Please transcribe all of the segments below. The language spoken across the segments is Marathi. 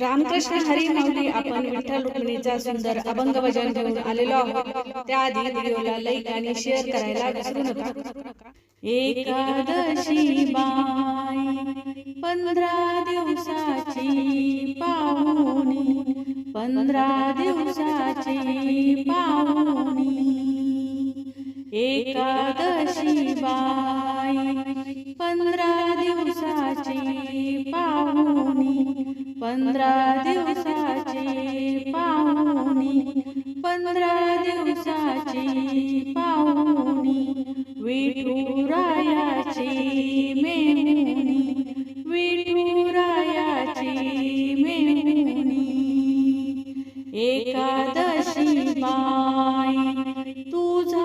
रामकृष्ण हरी माऊली आपण विठ्ठल रुक्मिणीचा सुंदर अभंग भजन घेऊन आलेलो आहोत. त्याआधी व्हिडिओला लाईक आणि शेअर करायला विसरू नका. एकादशी बाई पंधरा दिवसाची पाहुणी पंधरा दिवसाची पाहुणी. एकादशी बाई पंधरा दिवसाची पाहुणी पंधरा दिवसाची पाहुणी विठुरायाची मेहुणी विठुरायाची मेहुणी एकादशी बाई तुझा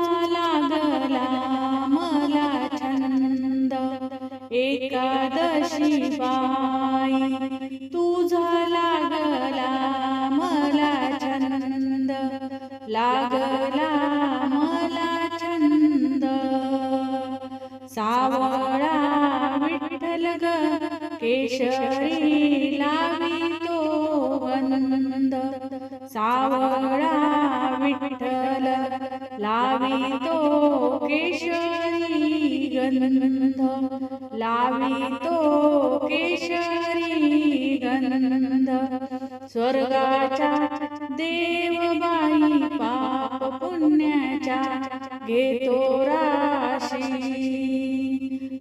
लागला मला छंद सावळा विठ्ठल ग केशरी लावितो वनंद सावळा विठ्ठल लावितो केशरी गंध. लावितो केशरी गंध. स्वर्गाच्या देवबाई पाप पुण्याच्या घेतो राशी.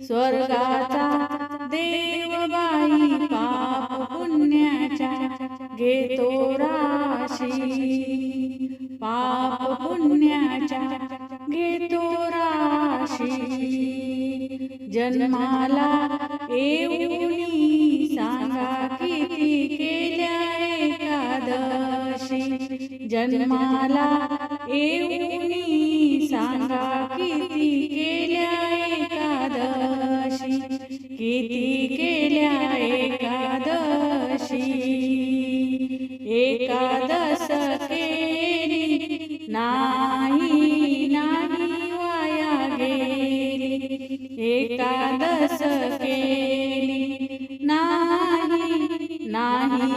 स्वर्गाचा देवबाई पाप पुण्याच्या घेतो राशी. पाप पुण्याच्या घेतो राशी. जन्माला येऊनी जन्माला येऊनी सांगा किती केल्या एकादशी किती केल्या एकादशी. एकादश केली नाही नाही वाया गेली. एकादश केली नाही नाही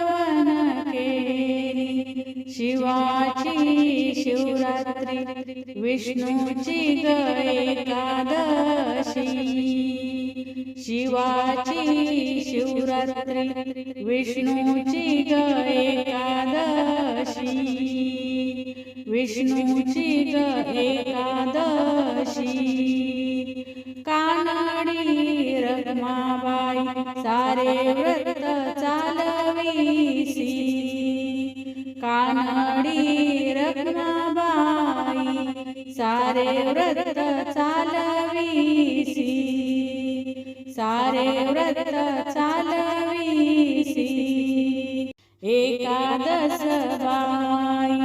पावन केली. शिवाची शिवरात्री विष्णूची ग एकादशी. शिवाची शिवरात्री विष्णूची ग एकादशी. विष्णूची ग एकादशी. कानडी रखमाबाई सारे व्रत सारे व्रत चालवीसी सारे व्रत चालवीसी एकादश बाई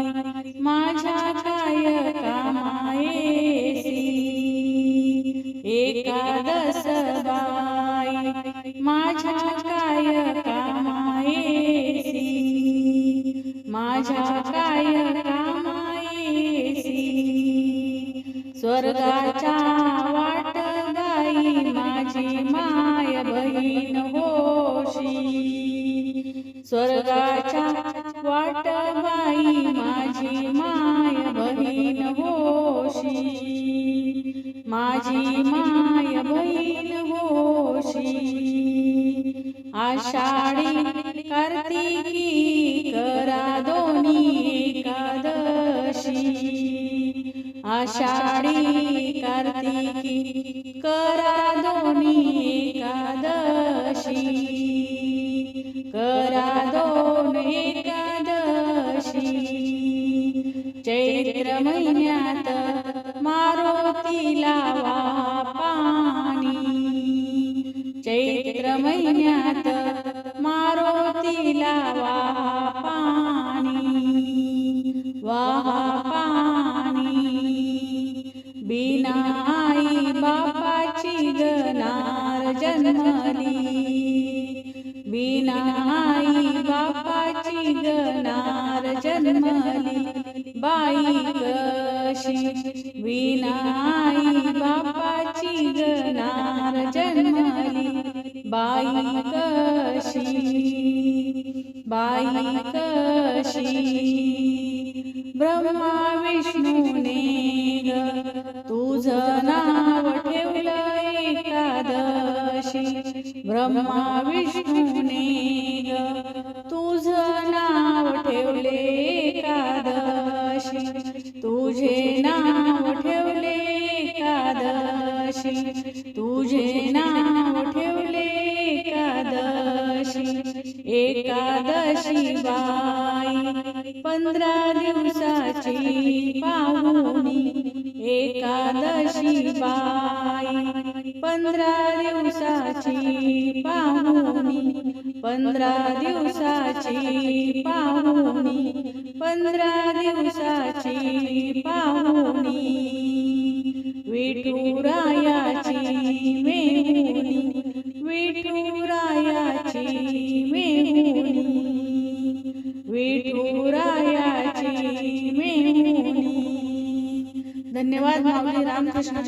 माझ्या काय कामायेसी एकादश बाई माझ्या काय कामायेसी माझ्या काय स्वर्गाच्या वाट बाई माझी माय बहीण होशी. माझी माय बहीण होशी. आषाढी कार्तिकी करा दोन्ही एकादशी. आषाढी कार्तिकी करा दोन्ही एकादशी. करा दोन एकादशी. चैत्र महिन्यात मारुतीला लावा पाणी. चैत्र महिन्यात विनाई बापाची गणार जन्मली. बाई कशी विनाई बापाची गणार जन्मली. बाई कशी बाई कशी. ब्रह्मा विष्णूने ग तुझं नाव ठेवलं एकादशी. ब्रह्मा विष्णू तुझे नाव ठेवले एकादशी. तुझे नाव ठेवले एकादशी. एकादशी बाई पंधरा दिवसाची पाहुणी. एकादशी बाई पंधरा दिवसाची पाहुणी. पंधरा दिवसाची पाहुणी पंधरा दिवसाची पाहुणी विठुरायाची मेहुणी विठुरायाची मेहुणी विठुरायाची मेहुणी. धन्यवाद माऊली रामकृष्ण